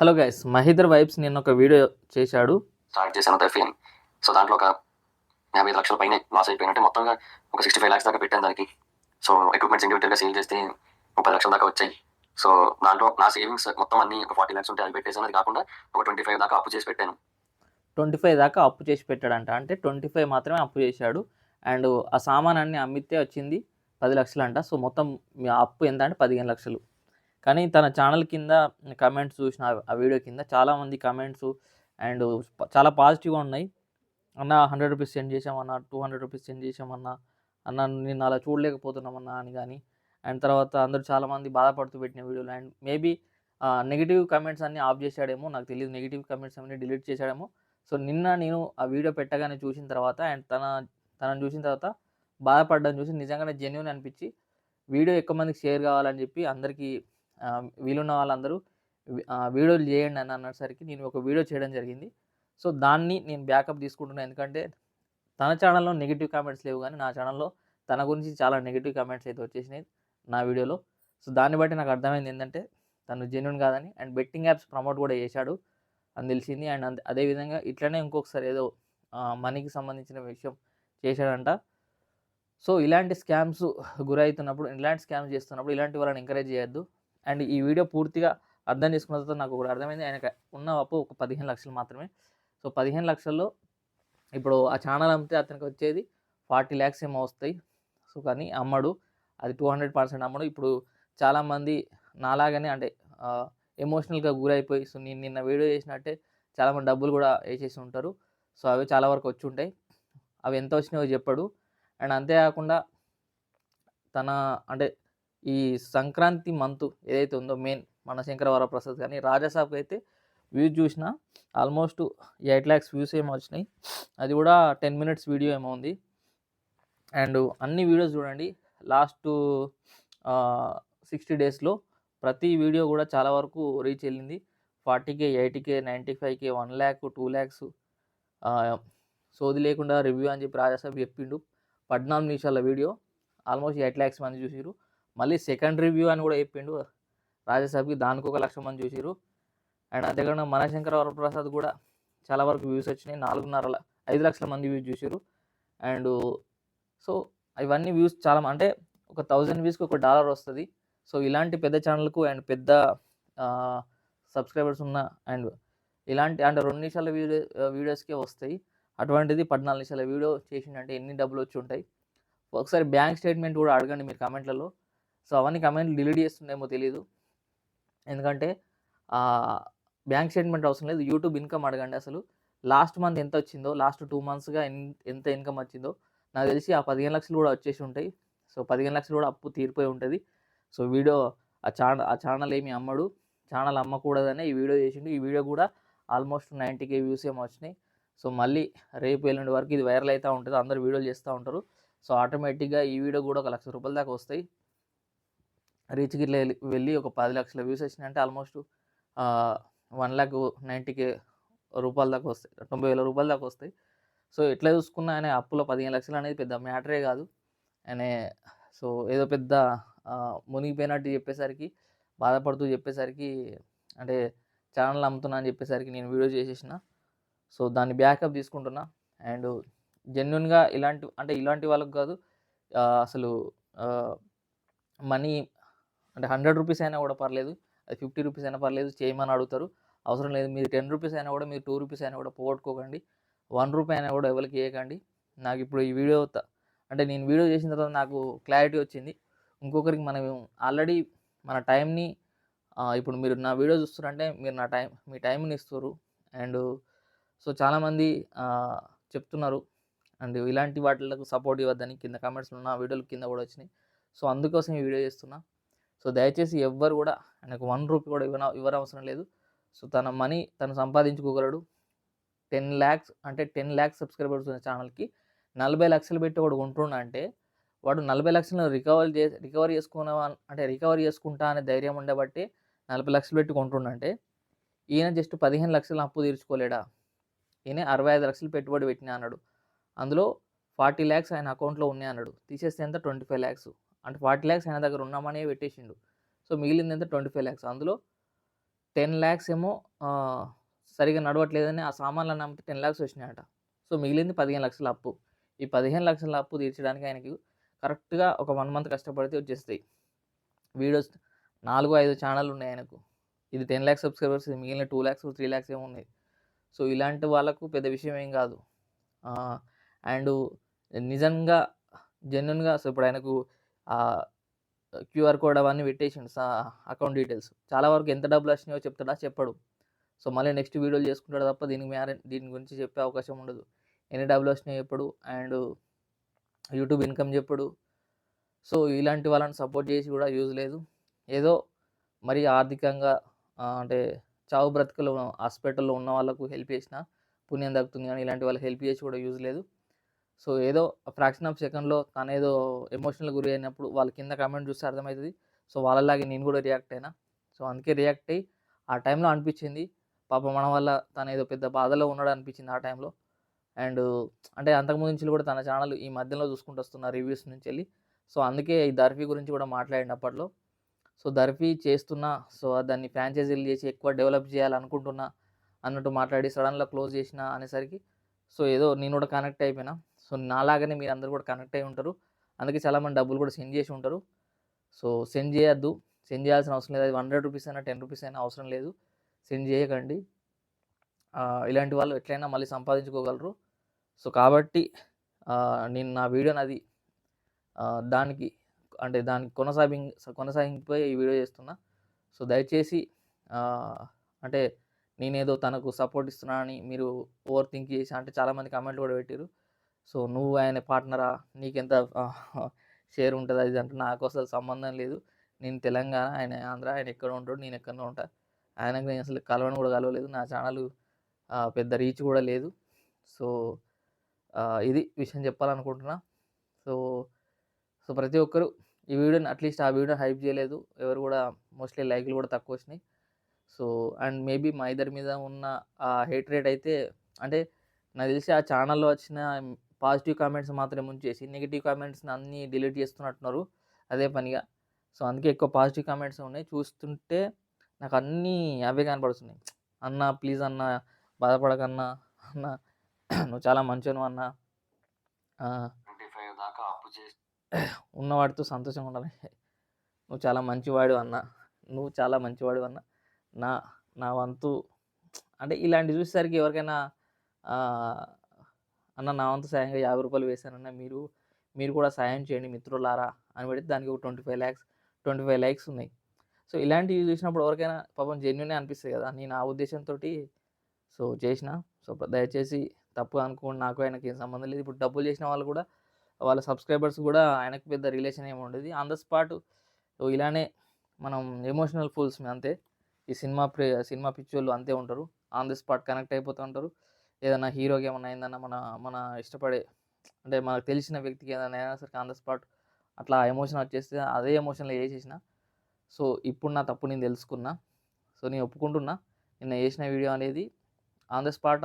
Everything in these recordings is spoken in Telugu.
హలో గైస్ మహీదర్ వైబ్స్ నేను ఒక వీడియో చేశాడు. స్టార్ట్ చేశాను దర్ఫీ అని సో దాంట్లో ఒక యాభై ఐదు లక్షల పైన లాస్ అయిపోయినట్టే మొత్తంగా ఒక సిక్స్టీ ఫైవ్ ల్యాక్స్ దాకా పెట్టాను దానికి. సో ఎక్విప్మెంట్స్ ఇండివిజువల్గా సేల్ చేస్తే ముప్పై లక్షల దాకా వచ్చాయి. సో దాంట్లో నా సేవింగ్స్ మొత్తం అన్ని ఒక ఫార్టీ ల్యాక్స్ ఉంటే అవి పెట్టేసాను అది కాకుండా ఒక ట్వంటీ ఫైవ్ దాకా అప్పు చేసి పెట్టాను. ట్వంటీ ఫైవ్ దాకా అప్పు చేసి పెట్టాడంట. అంటే ట్వంటీ ఫైవ్ మాత్రమే అప్పు చేశాడు. అండ్ ఆ సామాన్ అన్ని అమ్మితే వచ్చింది పది లక్షలు అంట సో మొత్తం మీ అప్పు ఎంత అంటే పదిహేను లక్షలు. కానీ తన ఛానల్ కింద కమెంట్స్ చూసిన ఆ- వీడియో కింద చాలామంది కమెంట్స్ అండ్ చాలా పాజిటివ్గా ఉన్నాయి. అన్న హండ్రెడ్ రూపీస్ సెండ్ చేసామన్నా టూ హండ్రెడ్ రూపీస్ సెండ్ చేసామన్నా అన్న నేను అలా చూడలేకపోతున్నామన్నా అని కానీ అండ్ తర్వాత అందరూ చాలామంది బాధపడుతూ పెట్టిన వీడియోలు. అండ్ మేబీ నెగిటివ్ కమెంట్స్ అన్ని ఆఫ్ చేశాడేమో నాకు తెలియదు నెగిటివ్ కమెంట్స్ అన్నీ డిలీట్ చేశాడేమో. సో నిన్న నేను ఆ వీడియో పెట్టగానే చూసిన తర్వాత అండ్ తన తనను చూసిన తర్వాత బాధపడ్డం చూసి నిజంగానే జెన్యున్ అనిపించి వీడియో ఎక్కువ మందికి షేర్ కావాలని చెప్పి అందరికీ వీలున్న వాళ్ళందరూ వీడియోలు చేయండి అని అన్నసరికి నేను ఒక వీడియో చేయడం జరిగింది. సో దాన్ని నేను బ్యాకప్ తీసుకుంటున్నాను ఎందుకంటే తన ఛానల్లో నెగిటివ్ కామెంట్స్ లేవు కానీ నా ఛానల్లో తన గురించి చాలా నెగిటివ్ కామెంట్స్ అయితే వచ్చేసినాయి నా వీడియోలో. సో దాన్ని బట్టి నాకు అర్థమైంది ఏంటంటే తను జెన్యున్ కాదని అండ్ బెట్టింగ్ యాప్స్ ప్రమోట్ కూడా చేశాడు అని తెలిసింది. అండ్ అంత అదేవిధంగా ఇట్లనే ఇంకొకసారి ఏదో మనీకి సంబంధించిన విషయం చేశాడంట. సో ఇలాంటి స్కామ్స్ గురవుతున్నప్పుడు ఇలాంటి స్కామ్స్ చేస్తున్నప్పుడు ఇలాంటి వాళ్ళని ఎంకరేజ్ చేయొద్దు. అండ్ ఈ వీడియో పూర్తిగా అర్థం చేసుకున్న తర్వాత నాకు కూడా అర్థమైంది. ఆయనకు ఉన్న అప్పు ఒక పదిహేను లక్షలు మాత్రమే. సో పదిహేను లక్షల్లో ఇప్పుడు ఆ ఛానల్ అమ్మితే అతనికి వచ్చేది ఫార్టీ ల్యాక్స్ ఏమో వస్తాయి. సో కానీ అమ్మడు. అది టూ హండ్రెడ్ పర్సెంట్ అమ్మడు. ఇప్పుడు చాలామంది నాలాగానే అంటే ఎమోషనల్గా గురైపోయి సో నేను నిన్న వీడియో చేసినట్టే చాలామంది డబ్బులు కూడా వేసేసి ఉంటారు. సో అవి చాలా వరకు వచ్చి ఉంటాయి. అవి ఎంత వచ్చినాయో చెప్పాడు. అండ్ అంతేకాకుండా తన అంటే ఈ సంక్రాంతి మంత్ ఏదైతే ఉందో మెయిన్ మన శంకరవర ప్రసాద్ కానీ రాజాసాబ్కి అయితే వ్యూస్ చూసిన ఆల్మోస్ట్ ఎయిట్ ల్యాక్స్ వ్యూస్ ఏమో వచ్చినాయి. అది కూడా టెన్ మినిట్స్ వీడియో ఏమో ఉంది. అండ్ అన్ని వీడియోస్ చూడండి. లాస్ట్ సిక్స్టీ డేస్లో ప్రతి వీడియో కూడా చాలా వరకు రీచ్ వెళ్ళింది. Forty K eighty K ninety five K one lakh two lakhs సోది లేకుండా రివ్యూ అని చెప్పి రాజాసాబ్ చెప్పిండు. పద్నాలుగు నిమిషాల వీడియో. ఆల్మోస్ట్ ఎయిట్ ల్యాక్స్ మంది చూసిరు మళ్ళీ సెకండ్ రివ్యూ అని కూడా చెప్పిండు. రాజ్యసభకి దానికి ఒక లక్ష మంది చూసిరు అండ్ అంతేకాకుండా మనశంకర వరప్రసాద్ కూడా చాలా వరకు వ్యూస్ వచ్చినాయి. నాలుగున్నర ఐదు లక్షల మంది వ్యూస్ చూసిరు అండ్ సో ఇవన్నీ వ్యూస్ చాలా అంటే ఒక థౌజండ్ వ్యూస్కి ఒక డాలర్ వస్తుంది. సో ఇలాంటి పెద్ద ఛానల్కు అండ్ పెద్ద సబ్స్క్రైబర్స్ ఉన్న అండ్ ఇలాంటి అంటే రెండు నిమిషాల వీడియో వీడియోస్కే వస్తాయి. అటువంటిది పద్నాలుగు నిమిషాల వీడియో చేసిండంటే ఎన్ని డబ్బులు వచ్చి ఉంటాయి? ఒకసారి బ్యాంక్ స్టేట్మెంట్ కూడా అడగండి మీరు కామెంట్లలో. సో అవన్నీ కమెంట్లు డిలీట్ చేస్తుండేమో తెలియదు ఎందుకంటే బ్యాంక్ స్టేట్మెంట్ అవసరం లేదు. యూట్యూబ్ ఇన్కమ్ అడగండి అసలు. లాస్ట్ మంత్ ఎంత వచ్చిందో లాస్ట్ టూ మంత్స్గా ఎంత ఇన్కమ్ వచ్చిందో నాకు తెలిసి ఆ పదిహేను లక్షలు కూడా వచ్చేసి ఉంటాయి. సో పదిహేను లక్షలు కూడా అప్పు తీరిపోయి ఉంటుంది. సో వీడియో ఆ ఛానల్ ఆ ఛానల్ ఏమి అమ్మడు. ఛానల్ అమ్మకూడదనే ఈ వీడియో చేసిండు. ఈ వీడియో కూడా ఆల్మోస్ట్ నైంటీ కే వ్యూస్ ఏమో వచ్చినాయి. సో మళ్ళీ రేపు ఎల్లుండి వరకు ఇది వైరల్ అవుతూ ఉంటుంది. అందరు వీడియోలు చేస్తూ ఉంటారు. సో ఆటోమేటిక్గా ఈ వీడియో కూడా ఒక లక్ష రూపాయల దాకా వస్తాయి. రీచ్కి ఇట్లా వెళ్ళి- వెళ్ళి ఒక పది లక్షల వ్యూస్ వచ్చినాయంటే ఆల్మోస్ట్ వన్ ల్యాక్ నైంటీకే రూపాయల దాకా వస్తాయి. తొంభై వేల రూపాయల దాకా వస్తాయి. సో ఎట్లా చూసుకున్నా ఆయన అప్పులో పదిహేను లక్షలు అనేది పెద్ద మ్యాటరే కాదు. ఆయన సో ఏదో పెద్ద మునిగిపోయినట్టు చెప్పేసరికి బాధపడుతూ చెప్పేసరికి అంటే ఛానల్ అమ్ముతున్నా అని చెప్పేసరికి నేను వీడియో చేసేసిన. సో దాన్ని బ్యాకప్ తీసుకుంటున్నా. అండ్ జెన్యున్గా ఇలాంటి అంటే ఇలాంటి వాళ్ళకి కాదు అసలు మనీ అంటే హండ్రెడ్ రూపీస్ అయినా కూడా పర్లేదు అది ఫిఫ్టీ రూపీస్ అయినా పర్లేదు చేయమని అడుగుతారు. అవసరం లేదు మీరు టెన్ రూపీస్ అయినా కూడా మీరు టూ రూపీస్ అయినా కూడా పోగొట్టుకోకండి. వన్ రూపీ అయినా కూడా ఎవరికి ఇవ్వకండి నాకు ఇప్పుడు ఈ వీడియో అంటే నేను వీడియో చేసిన తర్వాత నాకు క్లారిటీ వచ్చింది. ఇంకొకరికి మనం ఆల్రెడీ మన టైంని ఇప్పుడు మీరు నా వీడియో చూస్తున్నారంటే మీరు నా టైం మీ టైంని ఇస్తారు అండ్ సో చాలామంది చెప్తున్నారు. అండ్ ఇలాంటి వాటిలకు సపోర్ట్ ఇవ్వద్దని కింద కామెంట్స్లో నా వీడియోలు కింద కూడా వచ్చినాయి. సో అందుకోసం ఈ వీడియో చేస్తున్నా. సో దయచేసి ఎవ్వరు కూడా ఆయనకు వన్ రూపీ కూడా ఇవ్వన ఇవ్వనవసరం లేదు. సో తన మనీ తను సంపాదించుకోగలడు. టెన్ ల్యాక్స్ అంటే టెన్ ల్యాక్స్ సబ్స్క్రైబర్స్ ఉన్న ఛానల్కి నలభై లక్షలు పెట్టి ఒకడు కొంటున్నా అంటే వాడు నలభై లక్షలను రికవర్ చే రికవర్ చేసుకున్నా అంటే రికవర్ చేసుకుంటా అనే ధైర్యం ఉండబట్టి నలభై లక్షలు పెట్టి కొంటుండ అంటే ఈయన జస్ట్ పదిహేను లక్షలు అప్పు తీర్చుకోలేడా? ఈయన అరవై ఐదు లక్షలు పెట్టుబడి పెట్టినా అన్నాడు. అందులో ఫార్టీ ల్యాక్స్ ఆయన అకౌంట్లో ఉన్నాయి అన్నాడు. తీసేస్తే ఎంత? ట్వంటీ ఫైవ్ ల్యాక్స్ అంటే ఫార్టీ ల్యాక్స్ ఆయన దగ్గర ఉన్నామనే పెట్టేసిండు సో మిగిలింది ఎంత ట్వంటీ ఫైవ్ ల్యాక్స్ అందులో టెన్ ల్యాక్స్ ఏమో సరిగా సరిగ్గా నడవట్లేదని ఆ సామాన్లన్నీ అమ్మితే 10,00,000 వచ్చినాయట. సో, మిగిలింది 15,00,000 అప్పు. ఈ పదిహేను లక్షల అప్పు తీర్చడానికి ఆయనకి కరెక్ట్‌గా ఒక వన్ మంత్ కష్టపడితే వచ్చేస్తాయి. వీడియోస్ నాలుగు ఐదు ఛానల్ ఉన్నాయి ఆయనకు. ఇది టెన్ ల్యాక్స్ సబ్స్క్రైబర్స్ మిగిలిన టూ ల్యాక్స్ త్రీ ల్యాక్స్ ఏమి ఉన్నాయి. సో, ఇలాంటి వాళ్ళకు పెద్ద విషయం ఏం కాదు. అండ్ నిజంగా జెన్యున్గా సో, ఇప్పుడు ఆయనకు క్యూఆర్ కోడ్ అవన్నీ పెట్టేసిండు సా అకౌంట్ డీటెయిల్స్. చాలా వరకు ఎంత డబ్బులు వచ్చినాయో చెప్తాడా? చెప్పడు. సో, మళ్ళీ నెక్స్ట్ వీడియోలు చేసుకుంటాడు తప్ప దీని మ్యారే దీని గురించి చెప్పే అవకాశం ఉండదు. ఎన్ని డబ్బులు వచ్చినాయో చెప్పడు. అండ్ యూట్యూబ్ ఇన్‌కమ్ చెప్పడు. సో, ఇలాంటి వాళ్ళని సపోర్ట్ చేసి కూడా యూజ్ లేదు. ఏదో మరి ఆర్థికంగా అంటే చావు బ్రతుకులు హాస్పిటల్‌లో ఉన్న వాళ్ళకు హెల్ప్ చేసినా పుణ్యం దక్కుతుంది కానీ ఇలాంటి వాళ్ళకి హెల్ప్ చేసి కూడా యూజ్ లేదు. సో, ఏదో ఫ్రాక్షన్ ఆఫ్ సెకండ్‌లో తనేదో ఎమోషనల్ గురి అయినప్పుడు వాళ్ళ కింద కామెంట్ చూస్తే అర్థమవుతుంది సో, వాళ్ళలాగే నేను కూడా రియాక్ట్ అయినా. సో, అందుకే రియాక్ట్ అయ్యి ఆ టైంలో అనిపించింది. పాపం మన వల్ల తనేదో పెద్ద బాధలో ఉన్నాడు అనిపించింది ఆ టైంలో. అండ్ అంటే అంతకుముందు నుంచి కూడా తన ఛానల్ ఈ మధ్యలో చూసుకుంటూ వస్తున్న రివ్యూస్ వెళ్ళి సో, అందుకే ఈ దర్ఫీ గురించి కూడా మాట్లాడిన అప్పట్లో. సో, దర్ఫీ చేస్తున్నా. సో, దాన్ని ఫ్రాంచైజీలు చేసి ఎక్కువ డెవలప్ చేయాలనుకుంటున్నా అన్నట్టు మాట్లాడి సడన్‌గా క్లోజ్ చేసినా అనేసరికి సో, ఏదో నేను కూడా కనెక్ట్ అయిపోయినా. సో, నాలాగానే అందరూ కూడా కనెక్ట్ అయ్యి ఉంటారు. అందుకే చాలామంది డబ్బులు కూడా సెండ్ చేసి ఉంటారు. సో, సెండ్ చేయొద్దు. సెండ్ చేయాల్సిన అవసరం లేదు. అది 100 రూపీస్ అయినా, 10 రూపీస్ అయినా అవసరం లేదు. సెండ్ చేయకండి. ఇలాంటి వాళ్ళు ఎట్లైనా మళ్ళీ సంపాదించుకోగలరు. సో, కాబట్టి నేను నా వీడియోని అది దానికి అంటే దానికి కొనసాగింగ్ కొనసాగింపై ఈ వీడియో చేస్తున్నా. సో, దయచేసి అంటే నేనేదో తనకు సపోర్ట్ ఇస్తున్నానని మీరు ఓవర్ థింక్ చేసి అంటే చాలామంది కమెంట్లు కూడా పెట్టిర్రు. సో, నువ్వు ఆయన పార్ట్నరా? నీకెంత షేర్ ఉంటుంది అది ఇది అంటే నాకు అసలు సంబంధం లేదు. నేను తెలంగాణ, ఆయన ఆంధ్ర. ఆయన ఎక్కడ ఉంటాడు. నేను ఎక్కడనో ఉంటా. ఆయనకు నేను అసలు కలవని కూడా కలవలేదు. నా ఛానల్ పెద్ద రీచ్ కూడా లేదు. సో, ఇది విషయం చెప్పాలనుకుంటున్నా. సో, సో, ప్రతి ఒక్కరు ఈ వీడియోని అట్‌లీస్ట్ ఆ వీడియోని హైప్ చేయలేదు. ఎవరు కూడా మోస్ట్‌లీ లైక్‌లు కూడా తక్కువ వచ్చినాయి. సో, అండ్ మేబీ మా ఇద్దరి మీద ఉన్న ఆ హేట్రేట్ అయితే అంటే నాకు తెలిసి ఆ ఛానల్లో వచ్చిన పాజిటివ్ కామెంట్స్ మాత్రమే ఉంచేసి నెగెటివ్ కామెంట్స్‌ని అన్నీ డిలీట్ చేస్తున్నట్టున్నారు అదే పనిగా. సో, అందుకే ఎక్కువ పాజిటివ్ కామెంట్స్ ఉన్నాయి. చూస్తుంటే నాకు అన్నీ అవే కనపడుతున్నాయి. అన్న ప్లీజ్ అన్న బాధపడకన్నా. అన్న నువ్వు చాలా మంచోనివి అన్న. ఆహ్ 25 దాకా అప్పు చేసి ఉన్న వాటితో సంతోషంగా ఉండాలి. నువ్వు చాలా మంచివాడివి అన్న. నువ్వు చాలా మంచివాడివి అన్న. నా నా వంతు అంటే ఇలాంటివి చూసేసరికి ఎవరికైనా అన్న నా వంతు సాయంగా యాభై రూపాయలు వేశానన్న మీరు మీరు కూడా సాయం చేయండి మిత్రులారా అని పెడితే దానికి ఒక twenty five lakhs twenty five likes ఉన్నాయి. సో, ఇలాంటివి చూసినప్పుడు ఎవరికైనా పాపం జెన్యునే అనిపిస్తుంది కదా! నేను ఆ ఉద్దేశంతోటి సో, చేసిన. సో, దయచేసి తప్పు అనుకోండి. నాకు ఆయనకి ఏం సంబంధం లేదు. ఇప్పుడు డబ్బులు చేసిన వాళ్ళు కూడా వాళ్ళ సబ్స్క్రైబర్స్ కూడా ఆయనకు పెద్ద రిలేషన్ ఏమి ఉండదు. ఆన్ ద స్పాట్ ఇలానే మనం ఎమోషనల్ ఫూల్స్ అంతే. ఈ సినిమా ప్రే సినిమా పిక్చర్లు అంతే ఉంటారు. ఆన్ ద స్పాట్ కనెక్ట్ అయిపోతూ ఉంటారు. ఏదైనా హీరోకి ఏమైనా అయిందన్నా మన మన ఇష్టపడే అంటే మనకు తెలిసిన వ్యక్తికి ఏదైనా అయినా సరే ఆన్ ద స్పాట్ అట్లా ఎమోషన్ వచ్చేస్తే అదే ఎమోషన్‌లో చేసేసిన. సో, ఇప్పుడు నా తప్పు నేను తెలుసుకున్నా. సో, నేను ఒప్పుకుంటున్నా. నిన్న చేసిన వీడియో అనేది ఆన్ ద స్పాట్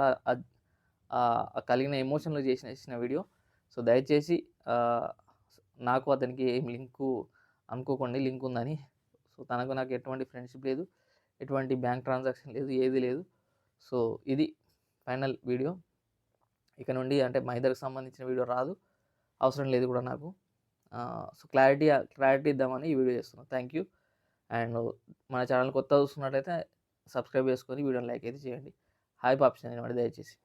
కలిగిన ఎమోషన్‌లో చేసిన చేసిన వీడియో. సో, దయచేసి నాకు అతనికి ఏం లింకు అనుకోకండి లింక్ ఉందని. సో, తనకు నాకు ఎటువంటి ఫ్రెండ్‌షిప్ లేదు. ఎటువంటి బ్యాంక్ ట్రాన్సాక్షన్ లేదు. ఏది లేదు. సో, ఇది ఫైనల్ వీడియో. ఇక నుండి అంటే మా ఇద్దరికి సంబంధించిన వీడియో రాదు. అవసరం లేదు కూడా నాకు. సో, క్లారిటీ క్లారిటీ ఇద్దామని ఈ వీడియో చేస్తున్నాను థ్యాంక్ యూ. అండ్ మన ఛానెల్ కొత్త చూస్తున్నట్లయితే సబ్స్క్రైబ్ చేసుకొని వీడియోని లైక్ అయితే చేయండి. హాయ్ పాప్షన్ అనమాట దయచేసి.